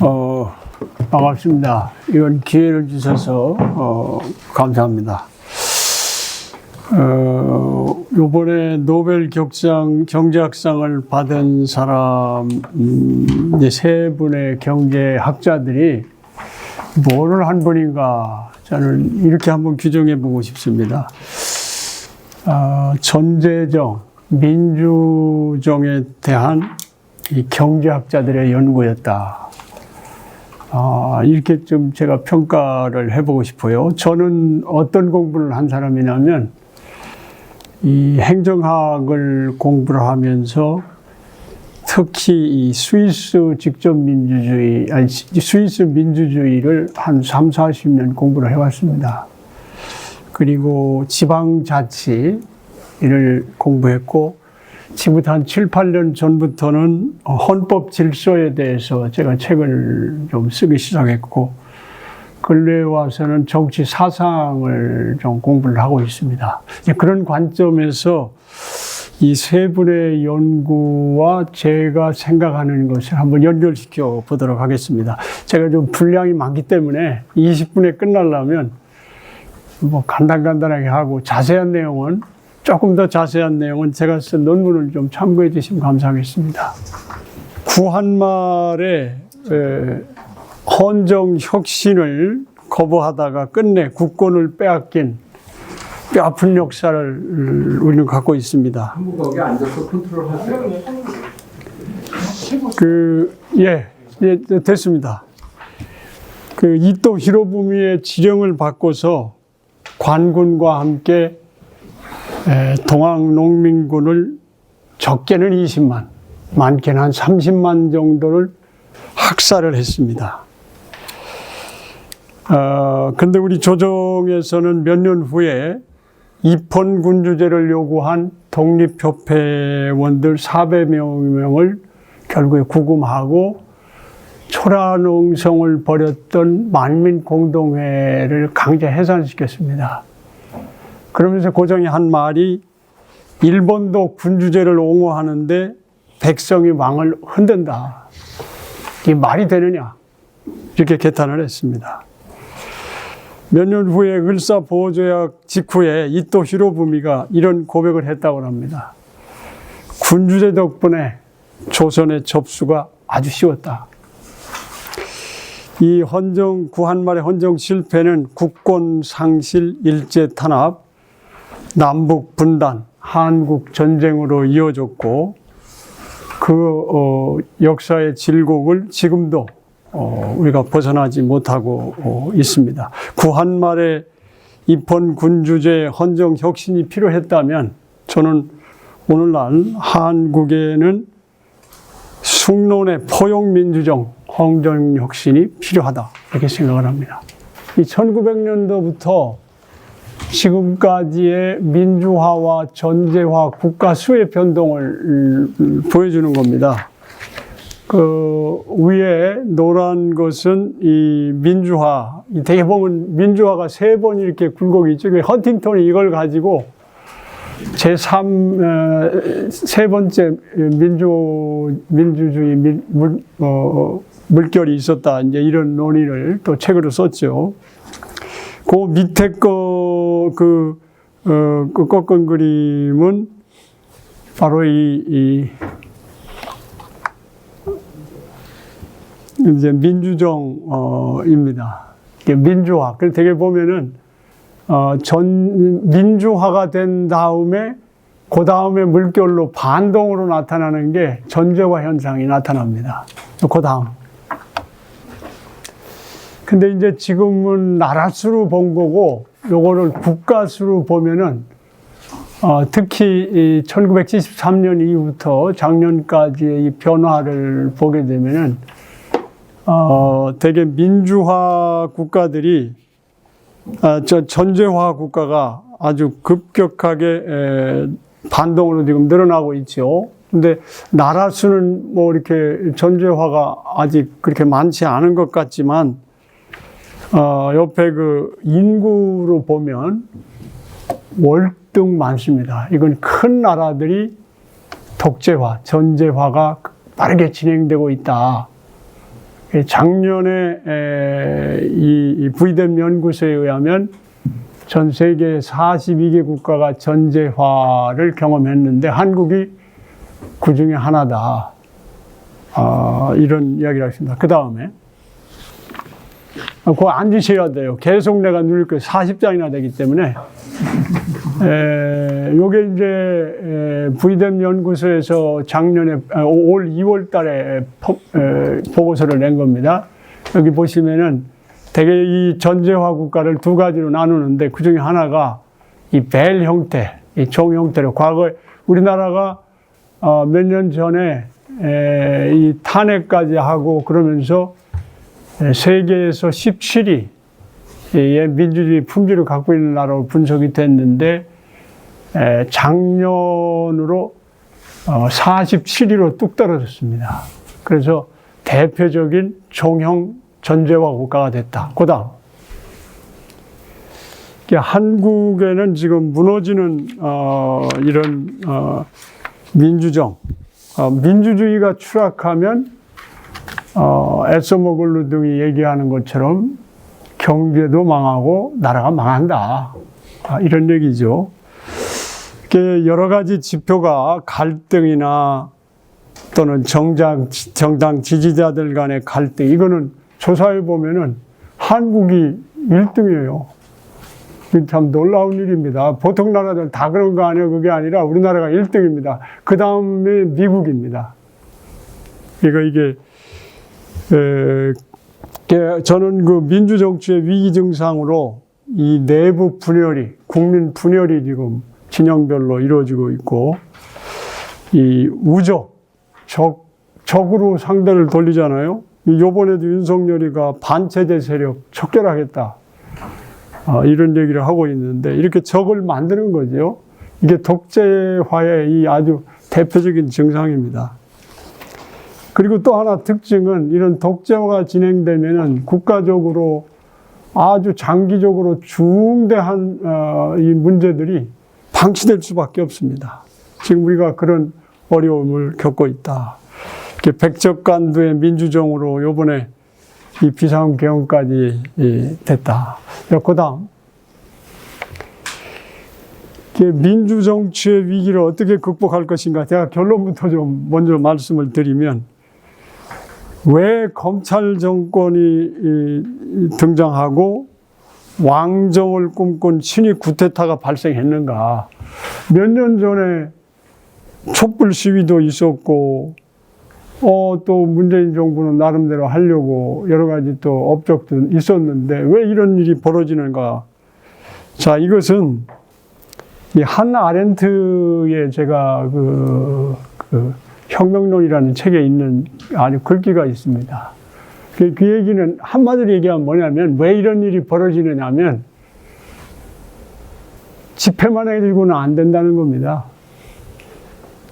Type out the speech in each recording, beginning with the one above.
어, 반갑습니다. 이런 기회를 주셔서 어, 감사합니다. 어, 요번에 노벨 격상 경제학상을 받은 사람 음, 세 분의 경제학자들이 뭐를 한 분인가 저는 이렇게 한번 규정해 보고 싶습니다. 아, 전제정, 민주정에 대한 이 경제학자들의 연구였다. 아, 이렇게 좀 제가 평가를 해보고 싶어요. 저는 어떤 공부를 한 사람이냐면, 이 행정학을 공부를 하면서 특히 이 스위스 직접 민주주의, 아니, 스위스 민주주의를 한 3, 40년 공부를 해왔습니다. 그리고 지방자치를 공부했고, 지금부터 한 7, 8년 전부터는 헌법 질서에 대해서 제가 책을 좀 쓰기 시작했고, 근래에 와서는 정치 사상을 좀 공부를 하고 있습니다. 그런 관점에서 이 세 분의 연구와 제가 생각하는 것을 한번 연결시켜 보도록 하겠습니다. 제가 좀 분량이 많기 때문에 20분에 끝나려면 뭐 간단간단하게 하고 자세한 내용은 조금 더 자세한 내용은 제가 쓴 논문을 좀 참고해 주시면 감사하겠습니다. 구한말에 에, 헌정 혁신을 거부하다가 끝내 국권을 빼앗긴 뼈아픈 역사를 우리는 갖고 있습니다. 한국 거기 앉아서 컨트롤 하세요. 그, 예, 예, 됐습니다. 그 이토 히로부미의 지령을 바꿔서 관군과 함께 에, 동학 농민군을 적게는 20만, 많게는 한 30만 정도를 학살을 했습니다. 어, 근데 우리 조정에서는 몇 년 후에 입헌 군주제를 요구한 독립협회원들 400명을 결국에 구금하고 초라농성을 벌였던 만민공동회를 강제 해산시켰습니다. 그러면서 고정이 한 말이 일본도 군주제를 옹호하는데 백성이 왕을 흔든다. 이게 말이 되느냐? 이렇게 개탄을 했습니다. 몇 년 후에 을사보호조약 직후에 이토 히로부미가 이런 고백을 했다고 합니다. 군주제 덕분에 조선의 접수가 아주 쉬웠다. 이 헌정 구한말의 헌정 실패는 국권 상실, 일제 탄압, 남북 분단, 한국 전쟁으로 이어졌고 그 어, 역사의 질곡을 지금도 어, 우리가 벗어나지 못하고 어, 있습니다. 구한말에 입헌 군주제 헌정 혁신이 필요했다면 저는 오늘날 한국에는 숙론의 포용민주정 헌정 혁신이 필요하다 이렇게 생각을 합니다. 이 1900년도부터 지금까지의 민주화와 전제화 국가 수의 변동을 보여주는 겁니다. 그 위에 노란 것은 이 민주화. 되게 보면 민주화가 세 번 이렇게 굴곡이 있죠. 그 헌팅턴이 이걸 가지고 제3, 세 번째 민주, 민주주의 민, 물, 어, 물결이 있었다. 이제 이런 논의를 또 책으로 썼죠. 그 밑에 거, 그, 어, 그 꺾은 그림은 바로 이, 이 이제 민주정입니다. 민주화. 그래서 되게 보면은 어, 전 민주화가 된 다음에 그 다음에 물결로 반동으로 나타나는 게 전제화 현상이 나타납니다. 그 다음. 근데 이제 지금은 나라 수로 본 거고 요거를 국가 수로 보면은 어, 특히 이 1973년 이후부터 작년까지의 이 변화를 보게 되면은 어, 되게 민주화 국가들이 아, 저 전제화 국가가 아주 급격하게 에, 반동으로 지금 늘어나고 있죠. 근데 나라 수는 뭐 이렇게 전제화가 아직 그렇게 많지 않은 것 같지만 어, 옆에 그 인구로 보면 월등 많습니다. 이건 큰 나라들이 독재화, 전제화가 빠르게 진행되고 있다. 예, 작년에 에, 이, 이 부이뎀 연구소에 의하면 전 세계 42개 국가가 전제화를 경험했는데 한국이 그 중에 하나다. 아, 이런 이야기를 하십니다. 그 다음에 그거 앉으셔야 돼요. 계속 내가 누릴 거예요. 40장이나 되기 때문에. 에, 요게 이제 에, 부이뎀 연구소에서 작년에 아, 올 2월 달에 포- 에, 보고서를 낸 겁니다. 여기 보시면은 대개 이 전제화 국가를 두 가지로 나누는데 그 중에 하나가 이 벨 형태, 이 종 형태로 과거에 우리나라가 어, 몇 년 전에 에, 이 탄핵까지 하고 그러면서 에, 세계에서 17위 의 민주주의 품질을 갖고 있는 나라로 분석이 됐는데 에, 작년으로 어, 47위로 뚝 떨어졌습니다. 그래서 대표적인 종형 전제화 국가가 됐다. 그 다음. 한국에는 지금 무너지는 어, 이런 어, 민주정, 어, 민주주의가 추락하면 어, 에서모글루 등이 얘기하는 것처럼 경제도 망하고 나라가 망한다. 아, 이런 얘기죠. 여러 가지 지표가 갈등이나 또는 정당, 정당 지지자들 간의 갈등, 이거는 조사해 보면은 한국이 1등이에요. 참 놀라운 일입니다. 보통 나라들 다 그런 거 아니에요. 그게 아니라 우리나라가 1등입니다. 그 다음에 미국입니다. 이거 이게, 에, 게- 저는 그 민주정치의 위기 증상으로 이 내부 분열이, 국민 분열이 지금 진영별로 이루어지고 있고, 이 우적, 적, 적으로 상대를 돌리잖아요. 이 요번에도 윤석열이가 반체제 세력 척결하겠다. 아, 이런 얘기를 하고 있는데, 이렇게 적을 만드는 거죠. 이게 독재화의 이 아주 대표적인 증상입니다. 그리고 또 하나 특징은 이런 독재화가 진행되면은 국가적으로 아주 장기적으로 중대한 어, 이 문제들이 방치될 수밖에 없습니다. 지금 우리가 그런 어려움을 겪고 있다. 백적간두의 민주정으로 요번에 이 비상계엄까지 이, 됐다. 그 다음. 민주정치의 위기를 어떻게 극복할 것인가. 제가 결론부터 좀 먼저 말씀을 드리면, 왜 검찰 정권이 등장하고 왕정을 꿈꾼 친위 구테타가 발생했는가. 몇 년 전에 촛불 시위도 있었고, 어, 또 문재인 정부는 나름대로 하려고 여러 가지 또 업적도 있었는데 왜 이런 일이 벌어지는가. 자, 이것은 이 한나 아렌트의 제가 그, 그 혁명론이라는 책에 있는 아주 글귀가 있습니다. 그, 그 얘기는 한마디로 얘기하면 뭐냐면 왜 이런 일이 벌어지느냐면 집회만 해가지고는 안 된다는 겁니다.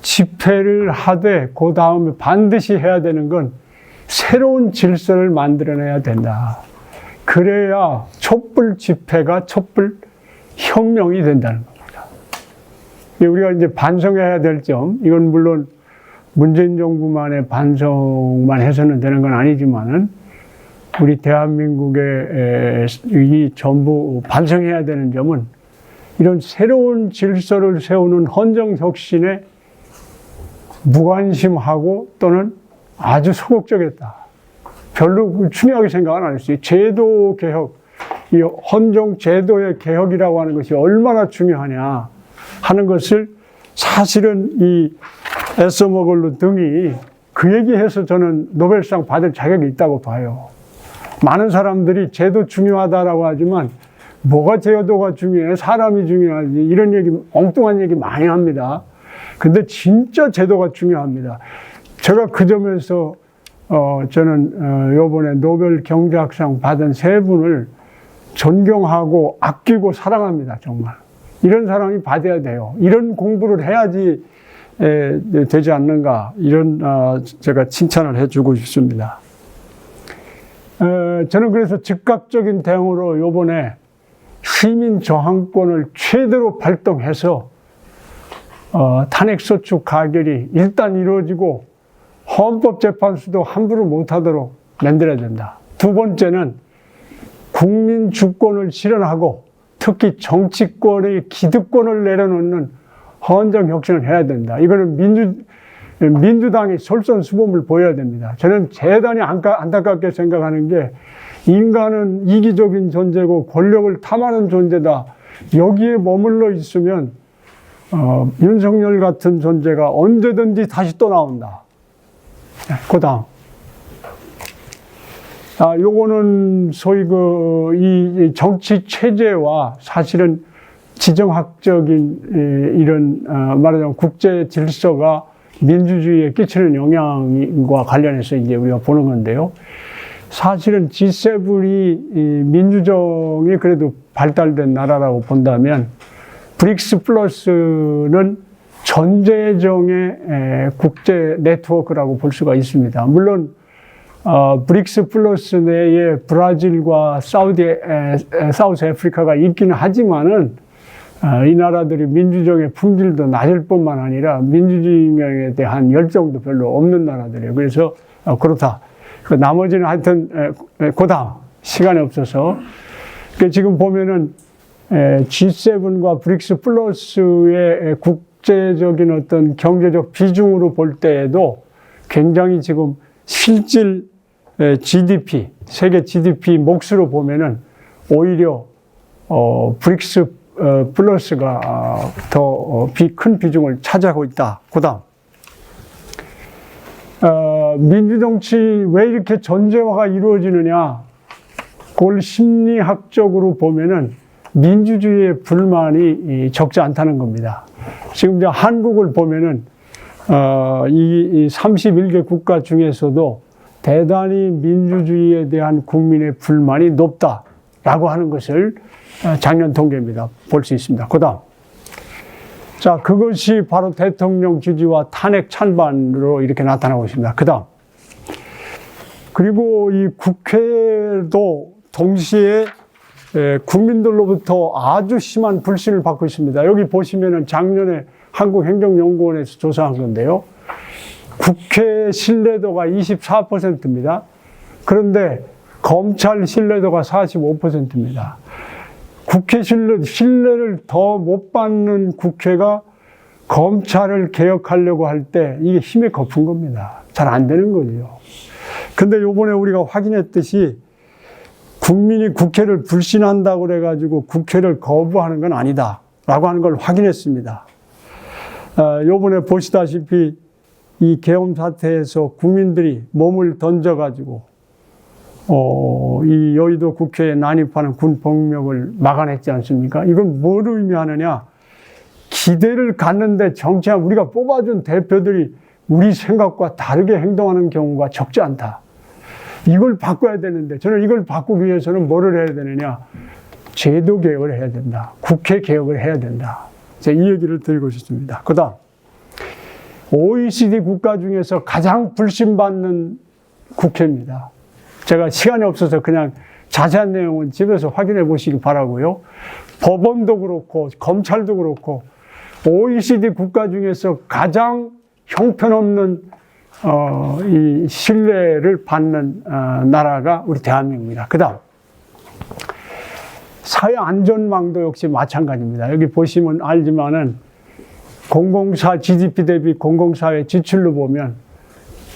집회를 하되 그 다음에 반드시 해야 되는 건 새로운 질서를 만들어내야 된다. 그래야 촛불 집회가 촛불 혁명이 된다는 겁니다. 우리가 이제 반성해야 될 점, 이건 물론 문재인 정부만의 반성만 해서는 되는 건 아니지만은 우리 대한민국의 이 전부 반성해야 되는 점은 이런 새로운 질서를 세우는 헌정혁신에 무관심하고 또는 아주 소극적이었다. 별로 중요하게 생각은 안 했어요. 제도 개혁, 이 헌정 제도의 개혁이라고 하는 것이 얼마나 중요하냐 하는 것을 사실은 이 에서머글루 등이 그 얘기해서 저는 노벨상 받을 자격이 있다고 봐요. 많은 사람들이 제도 중요하다라고 하지만 뭐가 제도가 중요해? 사람이 중요하지. 이런 얘기, 엉뚱한 얘기 많이 합니다. 근데 진짜 제도가 중요합니다. 제가 그 점에서 어, 저는 어, 요번에 노벨 경제학상 받은 세 분을 존경하고 아끼고 사랑합니다. 정말. 이런 사람이 받아야 돼요. 이런 공부를 해야지 에, 되지 않는가. 이런 어, 제가 칭찬을 해주고 싶습니다. 에, 저는 그래서 즉각적인 대응으로 요번에 시민 저항권을 최대로 발동해서 어, 탄핵소추 가결이 일단 이루어지고 헌법재판소도 함부로 못하도록 만들어야 된다. 두 번째는 국민 주권을 실현하고 특히 정치권의 기득권을 내려놓는 헌정 혁신을 해야 된다. 이거는 민주 민주당이 솔선수범을 보여야 됩니다. 저는 안타- 안타깝게 생각하는 게 인간은 이기적인 존재고 권력을 탐하는 존재다. 여기에 머물러 있으면 어, 윤석열 같은 존재가 언제든지 다시 또 나온다. 네, 그 다음. 아, 요거는 소위 그, 이, 이 정치 체제와 사실은 지정학적인 이, 이런, 어, 말하자면 국제 질서가 민주주의에 끼치는 영향과 관련해서 이제 우리가 보는 건데요. 사실은 G7이 이 민주정이 그래도 발달된 나라라고 본다면 브릭스 플러스는 전제정의 에, 국제 네트워크라고 볼 수가 있습니다. 물론 어, 브릭스 플러스 내에 브라질과 사우디, 에, 에, 사우스 아프리카가 있기는 하지만은 어, 이 나라들이 민주정의 품질도 낮을 뿐만 아니라 민주주의에 대한 열정도 별로 없는 나라들이에요. 그래서 어, 그렇다. 그 나머지는 하여튼 에, 에, 고다 시간이 없어서 그 지금 보면은 에, G7과 브릭스 플러스의 국제적인 어떤 경제적 비중으로 볼 때에도 굉장히 지금 실질 에, GDP 세계 GDP 몫으로 보면은 오히려 어, 브릭스 어, 플러스가 어, 더큰 비중을 차지하고 있다. 그 다음 어, 민주정치 왜 이렇게 전제화가 이루어지느냐? 그걸 심리학적으로 보면은 민주주의의 불만이 이, 적지 않다는 겁니다. 지금 이제 한국을 보면은 어, 이, 이 31개 국가 중에서도 대단히 민주주의에 대한 국민의 불만이 높다라고 하는 것을 어, 작년 통계입니다. 볼 수 있습니다. 그 다음. 자, 그것이 바로 대통령 지지와 탄핵 찬반으로 이렇게 나타나고 있습니다. 그 다음. 그리고 이 국회도 동시에 에, 국민들로부터 아주 심한 불신을 받고 있습니다. 여기 보시면은 작년에 한국행정연구원에서 조사한 건데요. 국회 신뢰도가 24%입니다. 그런데 검찰 신뢰도가 45%입니다. 국회 신뢰, 신뢰를 더 못 받는 국회가 검찰을 개혁하려고 할 때 이게 힘의 거푼 겁니다. 잘 안 되는 거죠. 근데 요번에 우리가 확인했듯이 국민이 국회를 불신한다고 그래가지고 국회를 거부하는 건 아니다. 라고 하는 걸 확인했습니다. 어, 요번에 보시다시피 이 계엄 사태에서 국민들이 몸을 던져가지고 어, 이 여의도 국회에 난입하는 군 병력을 막아냈지 않습니까? 이건 뭘 의미하느냐? 기대를 갖는데 정치한 우리가 뽑아준 대표들이 우리 생각과 다르게 행동하는 경우가 적지 않다. 이걸 바꿔야 되는데 저는 이걸 바꾸기 위해서는 뭐를 해야 되느냐? 제도 개혁을 해야 된다. 국회 개혁을 해야 된다. 제가 이 얘기를 드리고 싶습니다. 그 다음. OECD 국가 중에서 가장 불신받는 국회입니다. 제가 시간이 없어서 그냥 자세한 내용은 집에서 확인해 보시기 바라고요. 법원도 그렇고 검찰도 그렇고 OECD 국가 중에서 가장 형편없는 어, 이 신뢰를 받는 어, 나라가 우리 대한민국입니다. 그다음 사회 안전망도 역시 마찬가지입니다. 여기 보시면 알지만은 공공사 GDP 대비 공공사회 지출로 보면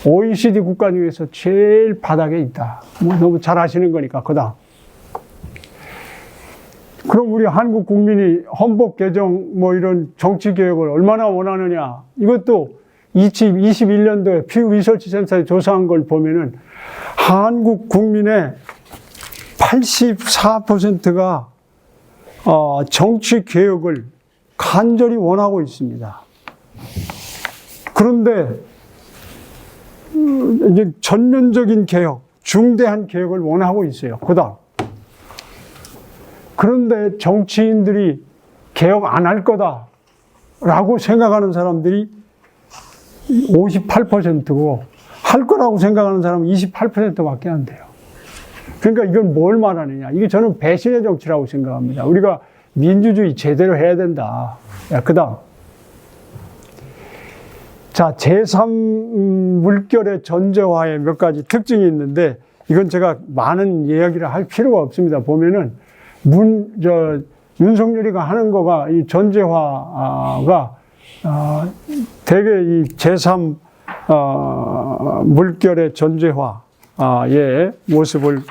OECD 국가 중에서 제일 바닥에 있다. 뭐 너무 잘 아시는 거니까 그다음. 그럼 우리 한국 국민이 헌법 개정 뭐 이런 정치 개혁을 얼마나 원하느냐? 이것도 2021년도에 퓨 리서치 센터에 조사한 걸 보면은 한국 국민의 84%가 어, 정치 개혁을 간절히 원하고 있습니다. 그런데 음, 이제 전면적인 개혁, 중대한 개혁을 원하고 있어요. 그다음. 그런데 정치인들이 개혁 안 할 거다라고 생각하는 사람들이 58%고 할 거라고 생각하는 사람은 28%밖에 안 돼요. 그러니까 이건 뭘 말하느냐? 이게 저는 배신의 정치라고 생각합니다. 우리가 민주주의 제대로 해야 된다. 그 다음. 자, 제3 물결의 전제화에 몇 가지 특징이 있는데 이건 제가 많은 이야기를 할 필요가 없습니다. 보면은 문, 저, 윤석열이가 하는 거가 이 전제화가 어, 대개 이 제3 어, 물결의 전제화의 모습을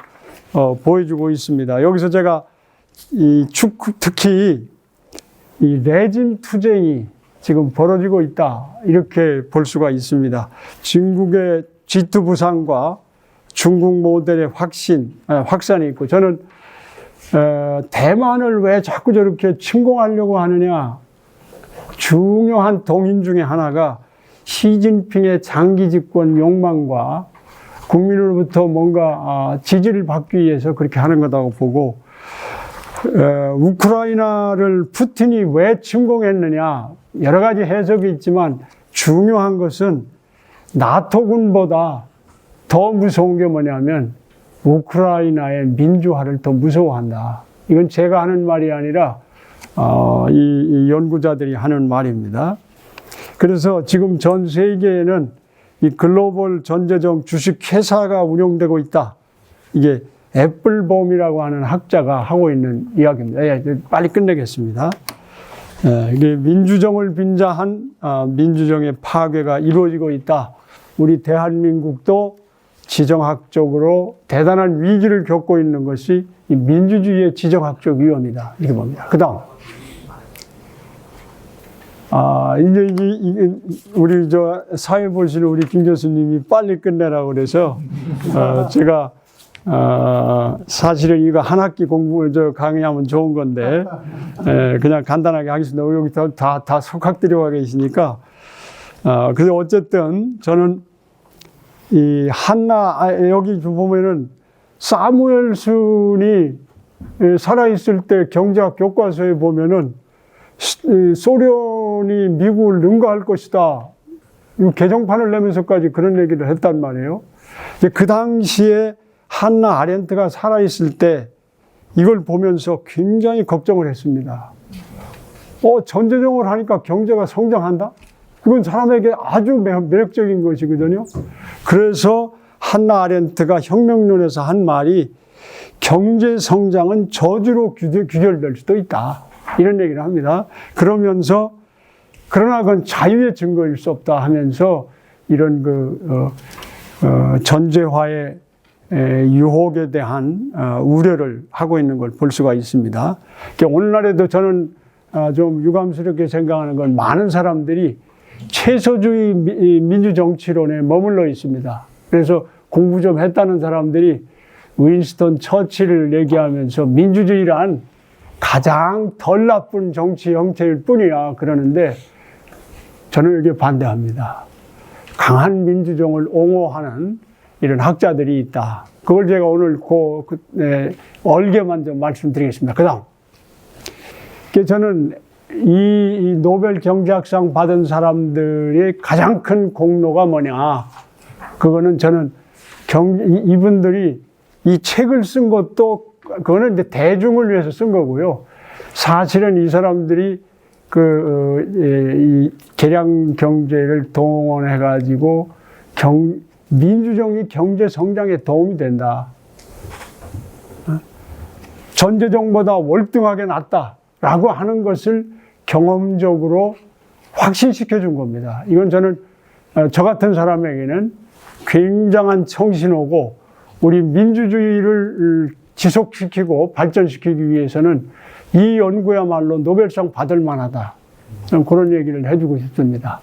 어, 보여주고 있습니다. 여기서 제가 이 축구 특히 이 레진 투쟁이 지금 벌어지고 있다 이렇게 볼 수가 있습니다. 중국의 G2 부상과 중국 모델의 확신 아, 확산이 있고 저는 어, 대만을 왜 자꾸 저렇게 침공하려고 하느냐 중요한 동인 중에 하나가 시진핑의 장기 집권 욕망과 국민으로부터 뭔가 아, 지지를 받기 위해서 그렇게 하는 거라고 보고 어, 우크라이나를 푸틴이 왜 침공했느냐 여러 가지 해석이 있지만 중요한 것은 나토군보다 더 무서운 게 뭐냐면 우크라이나의 민주화를 더 무서워한다. 이건 제가 하는 말이 아니라 어, 이, 이 연구자들이 하는 말입니다. 그래서 지금 전 세계에는 이 글로벌 전제적 주식 회사가 운영되고 있다. 이게 애플봄이라고 하는 학자가 하고 있는 이야기입니다. 예, 빨리 끝내겠습니다. 예, 이게 민주정을 빈자한 아, 민주정의 파괴가 이루어지고 있다. 우리 대한민국도 지정학적으로 대단한 위기를 겪고 있는 것이 이 민주주의의 지정학적 위험이다. 이렇게 봅니다. 그 다음. 아, 이제, 이게 우리 저 사회 보시는 우리 김 교수님이 빨리 끝내라고 그래서, 어, 제가, 어, 사실은 이거 한 학기 공부, 저 강의하면 좋은 건데, 에, 그냥 간단하게 하겠습니다. 여기 다, 다, 다 속학들여와 계시니까. 어, 그래서 어쨌든 저는 이 한나, 아, 여기 보면은 사무엘슨이 에, 살아있을 때 경제학 교과서에 보면은 시- 이 소련이 미국을 능가할 것이다. 이 개정판을 내면서까지 그런 얘기를 했단 말이에요. 그 당시에 한나 아렌트가 살아있을 때 이걸 보면서 굉장히 걱정을 했습니다. 어, 전제정을 하니까 경제가 성장한다? 이건 사람에게 아주 매- 매력적인 것이거든요. 그래서 한나 아렌트가 혁명론에서 한 말이 경제 성장은 저주로 규- 규결될 수도 있다. 이런 얘기를 합니다. 그러면서 그러나 그건 자유의 증거일 수 없다 하면서 이런 그 어, 어, 전제화의 에, 유혹에 대한 어, 우려를 하고 있는 걸 볼 수가 있습니다. 그러니까 오늘날에도 저는 아, 좀 유감스럽게 생각하는 건 많은 사람들이 최소주의 미- 이 민주정치론에 머물러 있습니다. 그래서 공부 좀 했다는 사람들이 윈스턴 처칠을 얘기하면서 민주주의란 가장 덜 나쁜 정치 형태일 뿐이야 그러는데 저는 여기에 반대합니다. 강한 민주정을 옹호하는 이런 학자들이 있다. 그걸 제가 오늘 그, 그 네, 얼개만 좀 말씀드리겠습니다. 그 다음. 저는 이, 이 노벨 경제학상 받은 사람들의 가장 큰 공로가 뭐냐. 그거는 저는 경, 이- 이분들이 이 책을 쓴 것도 그거는 이제 대중을 위해서 쓴 거고요. 사실은 이 사람들이 그, 어, 예, 이 개량 경제를 동원해 가지고 경, 민주정이 경제 성장에 도움이 된다. 어? 전제정보다 월등하게 낫다 라고 하는 것을 경험적으로 확신시켜 준 겁니다. 이건 저는 어, 저 같은 사람에게는 굉장한 청신호고 우리 민주주의를 지속시키고 발전시키기 위해서는 이 연구야말로 노벨상 받을 만하다. 그런 얘기를 해주고 싶습니다.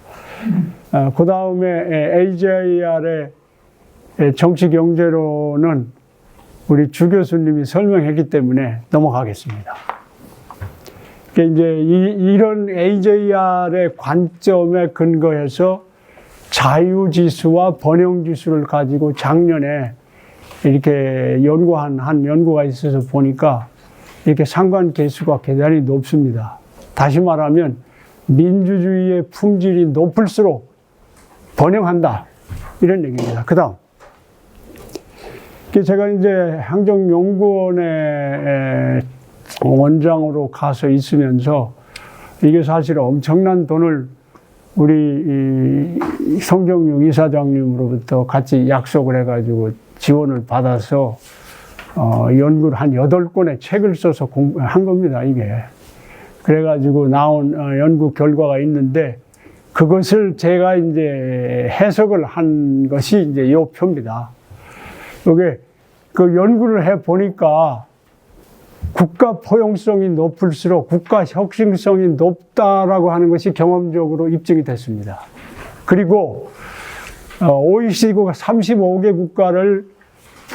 그 다음에 AJR의 정치 경제로는 우리 주 교수님이 설명했기 때문에 넘어가겠습니다. 그러니까 이제 이, 런 AJR의 관점에 근거해서 자유지수와 번영지수를 가지고 작년에 이렇게 연구한 한 연구가 있어서 보니까 이렇게 상관 계수가 대단히 높습니다. 다시 말하면 민주주의의 품질이 높을수록 번영한다. 이런 얘기입니다. 그 다음. 제가 이제 행정연구원의 원장으로 가서 있으면서 이게 사실 엄청난 돈을 우리 이 성정용 이사장님으로부터 같이 약속을 해가지고 지원을 받아서 어, 연구를 한 여덟 권의 책을 써서 공부한 겁니다, 이게. 그래가지고 나온 어, 연구 결과가 있는데 그것을 제가 이제 해석을 한 것이 이제 이 표입니다. 이게 그 연구를 해 보니까 국가 포용성이 높을수록 국가 혁신성이 높다라고 하는 것이 경험적으로 입증이 됐습니다. 그리고 OECD가 35개 국가를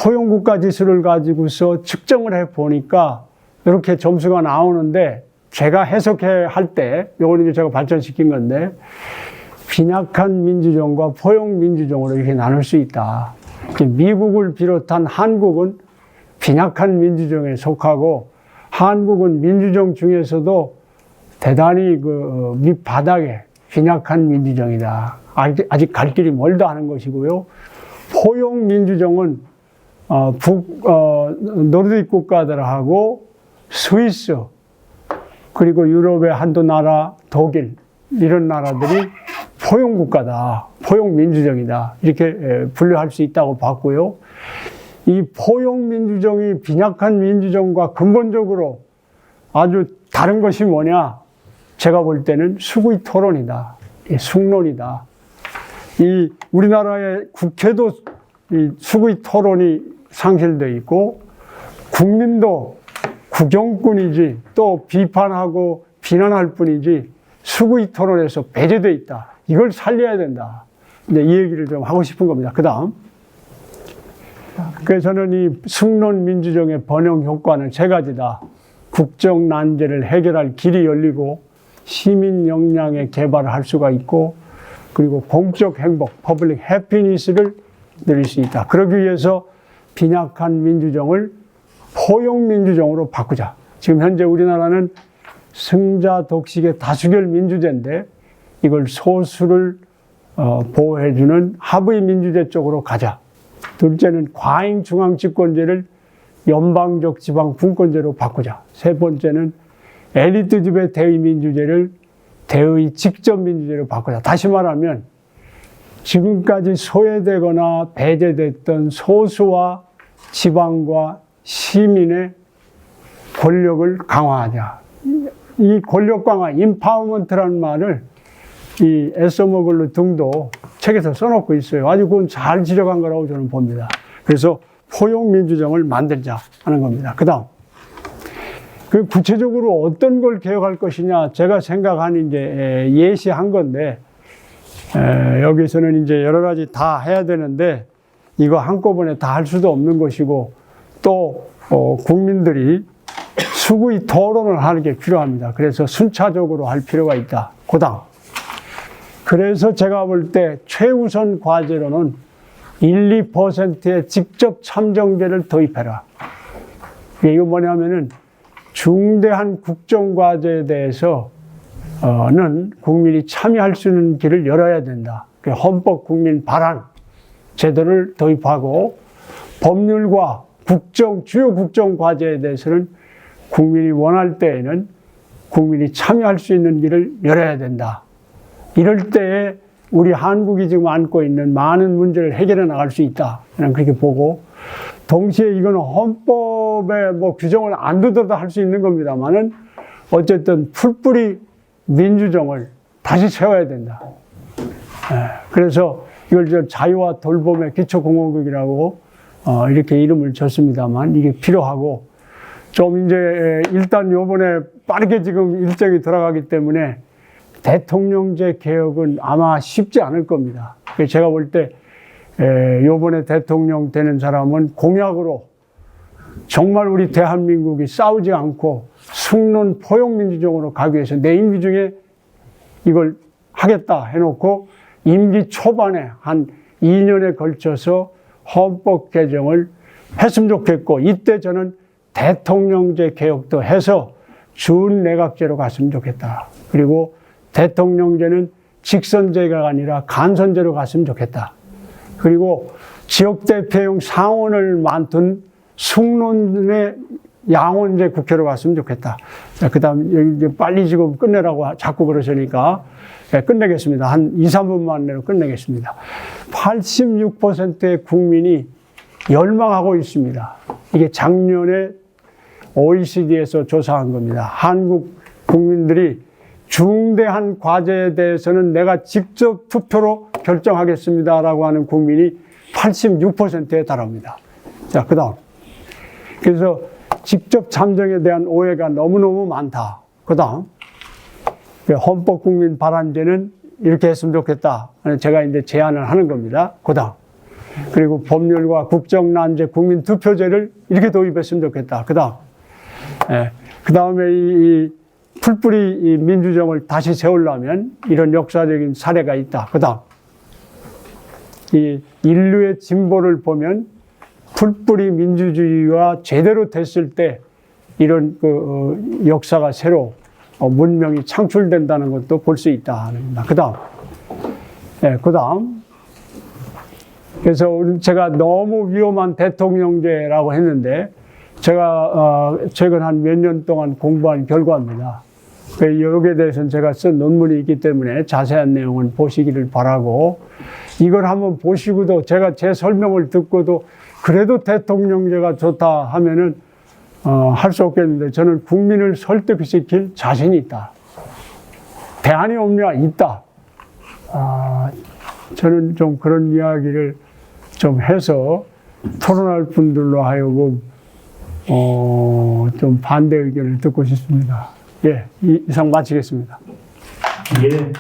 포용국가 지수를 가지고서 측정을 해 보니까 이렇게 점수가 나오는데 제가 해석해 할 때, 요거는 이제 제가 발전시킨 건데, 빈약한 민주정과 포용 민주정으로 이렇게 나눌 수 있다. 미국을 비롯한 한국은 빈약한 민주정에 속하고, 한국은 민주정 중에서도 대단히 그 밑바닥에 빈약한 민주정이다. 아직 갈 길이 멀다 하는 것이고요. 포용 민주정은 어, 북, 어, 노르딕 국가들하고 스위스, 그리고 유럽의 한두 나라, 독일, 이런 나라들이 포용 국가다, 포용 민주정이다, 이렇게 에, 분류할 수 있다고 봤고요. 이 포용 민주정이 빈약한 민주정과 근본적으로 아주 다른 것이 뭐냐? 제가 볼 때는 수구의 토론이다, 이 숙론이다. 이 우리나라의 국회도 이 수구의 토론이 상실되어 있고 국민도 구경꾼이지 또 비판하고 비난할 뿐이지 수구의 토론에서 배제되어 있다. 이걸 살려야 된다. 이제 이 얘기를 좀 하고 싶은 겁니다. 그 다음. 그래서 저는 이 승론 민주정의 번영 효과는 세 가지다. 국정 난제를 해결할 길이 열리고 시민 역량의 개발을 할 수가 있고 그리고 공적 행복, 퍼블릭 해피니스를 누릴 수 있다. 그러기 위해서 빈약한 민주정을 포용 민주정으로 바꾸자. 지금 현재 우리나라는 승자 독식의 다수결 민주제인데 이걸 소수를 어, 보호해주는 하부의 민주제 쪽으로 가자. 둘째는 과잉 중앙 집권제를 연방적 지방 분권제로 바꾸자. 세 번째는 엘리트 집의 대의 민주제를 대의 직접 민주제로 바꾸자. 다시 말하면 지금까지 소외되거나 배제됐던 소수와 지방과 시민의 권력을 강화하자. 이 권력 강화, 인파워먼트라는 말을 이 에서머글로 등도 책에서 써놓고 있어요. 아주 그건 잘 지적한 거라고 저는 봅니다. 그래서 포용민주정을 만들자 하는 겁니다. 그 다음. 그 구체적으로 어떤 걸 개혁할 것이냐 제가 생각한 이제 예시한 건데 에, 여기서는 이제 여러 가지 다 해야 되는데 이거 한꺼번에 다 할 수도 없는 것이고 또 어, 국민들이 수구의 토론을 하는 게 필요합니다. 그래서 순차적으로 할 필요가 있다. 고당. 그래서 제가 볼 때 최우선 과제로는 1, 2%의 직접 참정제를 도입해라. 이게 뭐냐면은 중대한 국정과제에 대해서 는 국민이 참여할 수 있는 길을 열어야 된다. 그 헌법 국민 발안 제도를 도입하고 법률과 국정 주요 국정 과제에 대해서는 국민이 원할 때에는 국민이 참여할 수 있는 길을 열어야 된다. 이럴 때에 우리 한국이 지금 안고 있는 많은 문제를 해결해 나갈 수 있다. 저는 그렇게 보고 동시에 이거는 헌법에 뭐 규정을 안 두더라도 할 수 있는 겁니다만은 어쨌든 풀뿌리 민주정을 다시 세워야 된다. 예, 그래서 이걸 저 자유와 돌봄의 기초공헌국이라고 어, 이렇게 이름을 줬습니다만 이게 필요하고 좀 이제 일단 요번에 빠르게 지금 일정이 들어가기 때문에 대통령제 개혁은 아마 쉽지 않을 겁니다. 제가 볼 때 요번에 대통령 되는 사람은 공약으로 정말 우리 대한민국이 싸우지 않고 숙론 포용민주정으로 가기 위해서 내 임기 중에 이걸 하겠다 해놓고 임기 초반에 한 2년에 걸쳐서 헌법 개정을 했으면 좋겠고 이때 저는 대통령제 개혁도 해서 준내각제로 갔으면 좋겠다. 그리고 대통령제는 직선제가 아니라 간선제로 갔으면 좋겠다. 그리고 지역대표용 상원을 맡은 숙론의 양원제 국회로 갔으면 좋겠다. 그 다음, 여기 빨리 지금 끝내라고 자꾸 그러시니까 네, 끝내겠습니다. 한 2, 3분만 내로 끝내겠습니다. 86%의 국민이 열망하고 있습니다. 이게 작년에 OECD에서 조사한 겁니다. 한국 국민들이 중대한 과제에 대해서는 내가 직접 투표로 결정하겠습니다라고 하는 국민이 86%에 달합니다. 자, 그 다음. 그래서 직접 참정에 대한 오해가 너무너무 많다. 그 다음. 헌법 국민 발안제는 이렇게 했으면 좋겠다. 제가 이제 제안을 하는 겁니다. 그 다음. 그리고 법률과 국정난제 국민 투표제를 이렇게 도입했으면 좋겠다. 그 다음. 예. 그 다음에 이, 이 풀뿌리 이 민주정을 다시 세우려면 이런 역사적인 사례가 있다. 그 다음. 이 인류의 진보를 보면 풀뿌리 민주주의가 제대로 됐을 때 이런 그 어, 역사가 새로 어, 문명이 창출된다는 것도 볼 수 있다. 그 다음. 예, 그 다음. 그래서 제가 너무 위험한 대통령제라고 했는데 제가 어, 최근 한 몇 년 동안 공부한 결과입니다. 그 여기에 대해서는 제가 쓴 논문이 있기 때문에 자세한 내용은 보시기를 바라고 이걸 한번 보시고도 제가 제 설명을 듣고도 그래도 대통령제가 좋다 하면은 어, 할 수 없겠는데 저는 국민을 설득시킬 자신이 있다. 대안이 없냐? 있다. 아, 저는 좀 그런 이야기를 좀 해서 토론할 분들로 하여금 어, 좀 반대 의견을 듣고 싶습니다. 예, 이- 이상 마치겠습니다. 예,